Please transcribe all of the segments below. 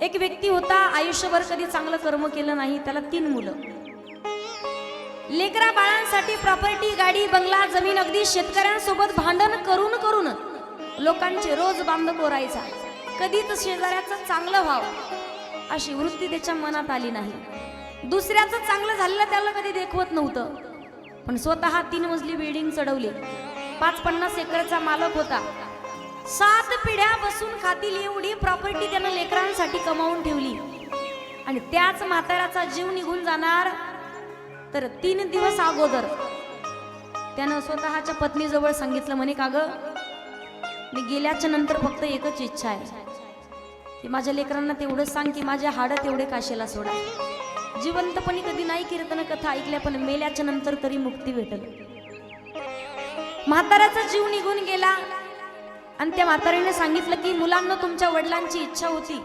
एक व्यक्ती होता आयुष्यभर कधी चांगलं कर्म केलं नाही त्याला तीन मुलं. लेकरा बाळांसाठी प्रॉपर्टी गाडी बंगला जमीन अगदी शेतकऱ्यांसोबत भांडण करून करून लोकांचे रोज बांध कोरायचा कधीच शेजाऱ्याचं चांगलं व्हावं अशी वृत्ती त्याच्या मनात आली नाही. दुसऱ्याचं चांगलं झालेलं त्याला कधी देखवत नव्हतं. पण स्वतः तीन मजली बिल्डिंग चढवली. पाच पन्नास एकरचा मालक होता. सात पिढ्या बसून खातील एवढी प्रॉपर्टी त्यानं लेकरांसाठी कमावून ठेवली. आणि त्याच म्हाताऱ्याचा जीव निघून जाणार तर तीन दिवस अगोदर. त्यानं स्वतःच्या पत्नीजवळ सांगितलं म्हणे का ग मी गेल्याच्यानंतर फक्त एकच इच्छा आहे. की माझ्या लेकरांना तेवढं सांग की माझ्या हाडं तेवढे काशेला सोडा. जिवंतपणी कधी नाही कीर्तन कथा ऐकल्या पण मेल्याच्या नंतर तरी मुक्ती भेटल. म्हाताऱ्याचा जीव निघून गेला. आणि त्या म्हातारीने सांगितलं की मुलांना तुमच्या वडिलांची इच्छा होती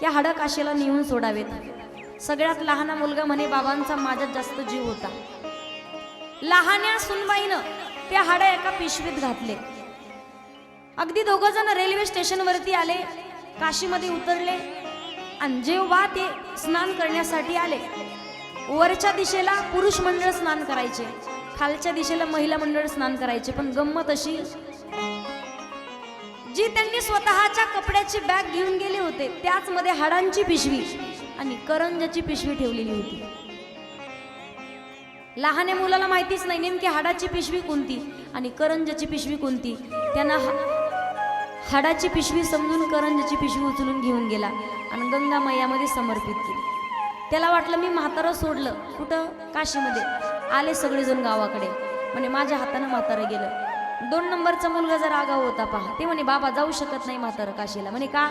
की हाडं काशेला नेऊन सोडावेत. सगळ्यात लहान मुलगा म्हणे बाबांचा माझ्यात जास्त जीव होता. लहान्या सुनबाईनं त्या हाडं एका पिशवीत घातले. अगदी दोघ जण रेल्वे स्टेशनवरती आले काशीमध्ये उतरले आणि जेव्हा ते स्नान करण्यासाठी आले वरच्या दिशेला पुरुष मंडळ स्नान करायचे. खालच्या दिशेला महिला मंडळ स्नान करायचे. पण गंमत अशी जी त्यांनी स्वतःच्या कपड्याची बॅग घेऊन गेले होते त्याच मध्ये हाडांची पिशवी आणि करंजाची पिशवी ठेवलेली होती. लहाने मुलाला माहितीच नाही नेमकी हाडाची पिशवी कोणती आणि करंजाची पिशवी कोणती. त्यांना हाडाची पिशवी समजून करंजाची पिशवी उचलून घेऊन गेला आणि गंगा मैयामध्ये समर्पित केली. त्याला वाटलं मी म्हातारं सोडलं. कुठं? काशीमध्ये. आले सगळेजण गावाकडे. म्हणे माझ्या हातानं म्हातारं गेलं. दोन नंबरचा मुलगा जर आगाव होता पहा. ते म्हणे बाबा जाऊ शकत नाही म्हातार काशीला. म्हणे का?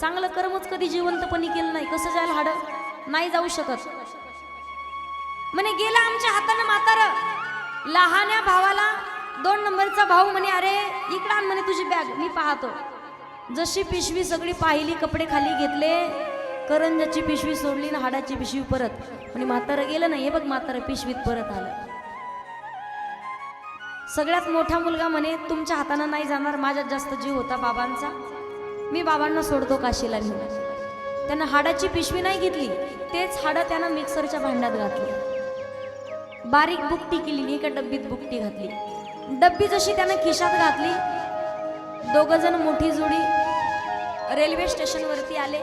चांगलं कर्मच कधी जिवंतपणी केलं नाही. कसं जायला हाडं? नाही जाऊ शकत. म्हणे गेला आमच्या हातानं म्हातारं. लहान्या भावाला दोन नंबरचा भाऊ म्हणे अरे इकडं आण म्हणे तुझी बॅग. मी पाहतो. जशी पिशवी सगळी पाहिली कपडे खाली घेतले करंजाची पिशवी सोडली ना हाडाची पिशवी परत. म्हणे म्हातारं गेलं नाही. हे बघ म्हातारं पिशवीत परत आलं. सगळ्यात मोठा मुलगा म्हणे तुमच्या हातानं नाही जाणार माझ्यात जास्त जीव होता बाबांचा. मी बाबांना सोडतो काशीला नेऊन. त्यानं हाडाची पिशवी नाही घेतली तेच हाडं त्यानं मिक्सरच्या भांड्यात घातली. बारीक बुकटी केली एका डब्बीत बुकटी घातली. डब्बी जशी त्यानं खिशात घातली दोघ जण मोठी जोडी रेल्वे स्टेशनवरती आले.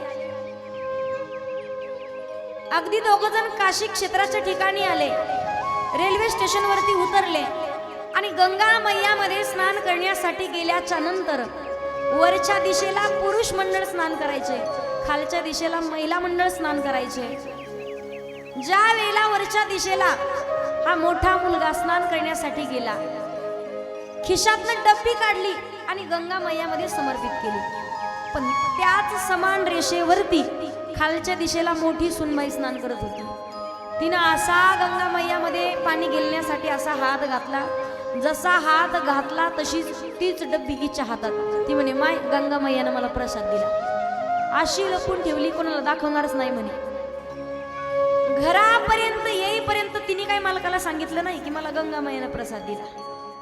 अगदी दोघ जण काशी क्षेत्राच्या ठिकाणी आले. रेल्वे स्टेशनवरती उतरले. आणि गंगा मैयामध्ये स्नान करण्यासाठी गेल्याच्यानंतर वरच्या दिशेला पुरुष मंडळ स्नान करायचे. खालच्या दिशेला महिला मंडळ स्नान करायचे. ज्या वेळेला वरच्या दिशेला हा मोठा मुलगा स्नान करण्यासाठी गेला खिशातनं डब्बी काढली आणि गंगा मैयामध्ये समर्पित केली. पण त्याच समान रेषेवरती खालच्या दिशेला मोठी सुनबाई स्नान करत होती. तिनं असा गंगा मैयामध्ये पाणी गेलण्यासाठी असा हात घातला जसा हात घातला तशीच तीच डब्बी हिच्या हातात. ती म्हणे माय गंगा मैयानं मला प्रसाद दिला. अशी लपून ठेवली कोणाला दाखवणारच नाही म्हणे. घरापर्यंत येईपर्यंत तिने काही मालकाला सांगितलं नाही की मला गंगा मैयानं प्रसाद दिला.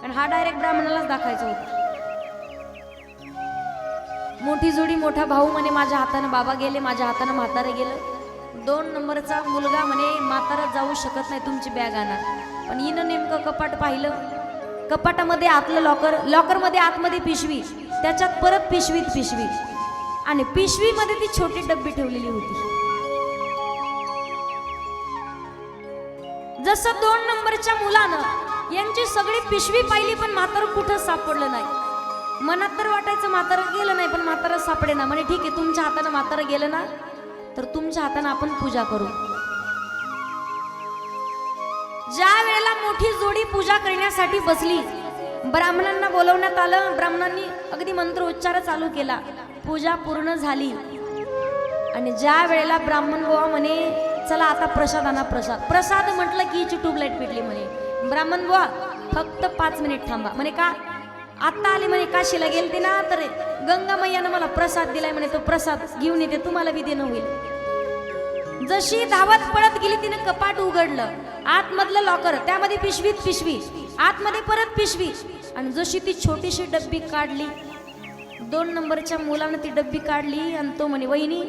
कारण हा डायरेक्ट ब्राह्मणालाच दाखवायचा होता. मोठी जोडी मोठा भाऊ म्हणे माझ्या हातानं बाबा गेले माझ्या हातानं म्हातारं गेलं. दोन नंबरचा मुलगा म्हणे म्हातारा जाऊ शकत नाही तुमची बॅग आणा पण हिनं नेमकं कपाट पाहिलं. कपाटामध्ये आतलं लॉकर लॉकरमध्ये आतमध्ये पिशवी त्याच्यात परत पिशवीत पिशवी. आणि पिशवीमध्ये ती छोटी डब्बी ठेवलेली होती. जसं दोन नंबरच्या मुलानं यांची सगळी पिशवी पाहिली पण म्हातारं कुठं सापडलं नाही. मनात तर वाटायचं म्हातारं गेलं नाही पण म्हातारं सापडे ना म्हणे ठीक आहे तुमच्या हातानं म्हातारं गेलं ना तर तुमच्या हातानं आपण पूजा करू. ज्या वेळेला मोठी जोडी पूजा करण्यासाठी बसली ब्राह्मणांना बोलवण्यात आलं ब्राह्मणांनी अगदी मंत्र उच्चार चालू केला पूजा पूर्ण झाली. आणि ज्या वेळेला ब्राह्मण गोवा म्हणे चला आता प्रसाद आणा प्रसाद. प्रसाद म्हटलं की हिची ट्यूबलाईट पिटली म्हणे. ब्राह्मण बुवा फक्त पाच मिनिट थांबा. म्हणे का? आत्ता आले म्हणे काशीला गेलते ना तर गंगा मैयानं मला प्रसाद दिलाय म्हणे तो प्रसाद घेऊन येते तुम्हाला बी देणं होईल. जशी धावत पळत गेली तिने कपाट उघडलं. आतमधलं लॉकर त्यामध्ये पिशवीत पिशवी. आतमध्ये परत पिशवी. आणि जशी ती छोटीशी डब्बी काढली दोन नंबरच्या मुलानं ती डब्बी काढली आणि तो म्हणे वहिनी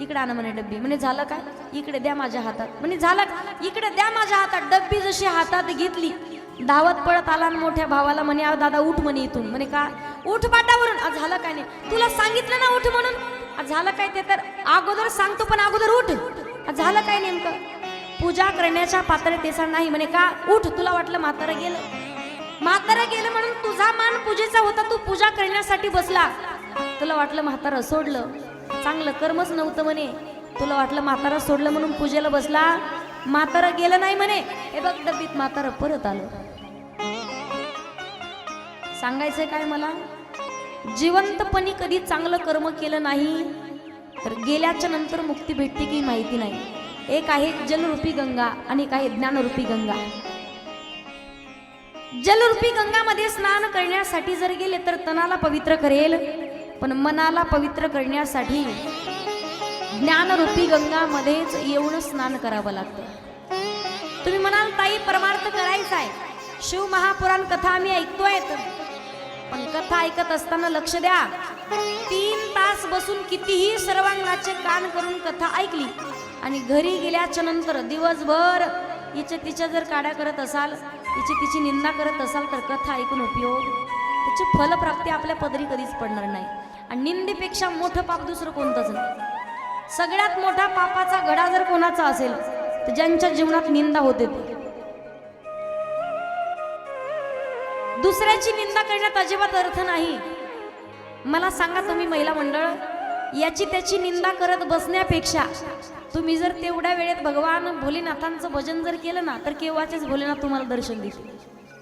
इकडे आण म्हणे डब्बी. म्हणे झालं काय इकडे द्या माझ्या हातात. म्हणे झालं का? इकडे द्या माझ्या हातात. डब्बी जशी हातात घेतली धावत पळत आला आणि मोठ्या भावाला म्हणे दादा उठ म्हणे इथून. म्हणे का? उठ पाटावरून झालं काय नाही? तुला सांगितलं ना उठ म्हणून? झालं काय ते तर? अगोदर सांगतो पण अगोदर उठ. झालं काय नेमकं? पूजा करण्याच्या पात्रतेचा नाही म्हणे का? उठ तुला वाटलं म्हातारं गेलं? म्हातारं गेलं म्हणून तुझा मान पूजेचा होता तू पूजा करण्यासाठी बसला. तुला वाटलं म्हातारं सोडलं? चांगलं कर्मच नव्हतं म्हणे. तुला वाटलं म्हातारं सोडलं म्हणून पूजेला बसला? म्हातारं गेलं नाही म्हणे. हे बघ डबीत म्हातारं परत आलं. सांगायचंय काय मला? जिवंतपणी कधी चांगलं कर्म केलं नाही तर गेल्याच्यानंतर मुक्ती भेटते की माहिती नाही. एक आहे जलरूपी गंगा आणि एक आहे ज्ञानरूपी गंगा. जलरूपी गंगामध्ये स्नान करण्यासाठी जर गेले तर तनाला पवित्र करेल पण मनाला पवित्र करण्यासाठी ज्ञानरूपी गंगामध्येच येऊन स्नान करावं लागतं. तुम्ही म्हणाल ताई परमार्थ करायचा आहे. शिव महापुराण कथा आम्ही ऐकतोय. पण कथा ऐकत असताना लक्ष द्या. तीन तास बसून कितीही सर्वांगाचे कान करून कथा ऐकली आणि घरी गेल्याच्यानंतर दिवसभर हिच्या तिच्या जर काड्या करत असाल हिची तिची निंदा करत असाल तर कथा ऐकून उपयोग त्याची फलप्राप्ती आपल्या पदरी कधीच पडणार नाही. आणि निंदेपेक्षा मोठं पाप दुसरं कोणतंच नाही. सगळ्यात मोठा पापाचा गडा जर कोणाचा असेल तर ज्यांच्या जीवनात निंदा होते ती. दुसऱ्याची निंदा करण्यात अजिबात अर्थ नाही. मला सांगा तुम्ही महिला मंडळ याची त्याची निंदा करत बसण्यापेक्षा तुम्ही जर तेवढ्या वेळेत भगवान भोलेनाथांचं भजन जर केलं ना तर केव्हाचेच भोलेनाथ तुम्हाला दर्शन देतील.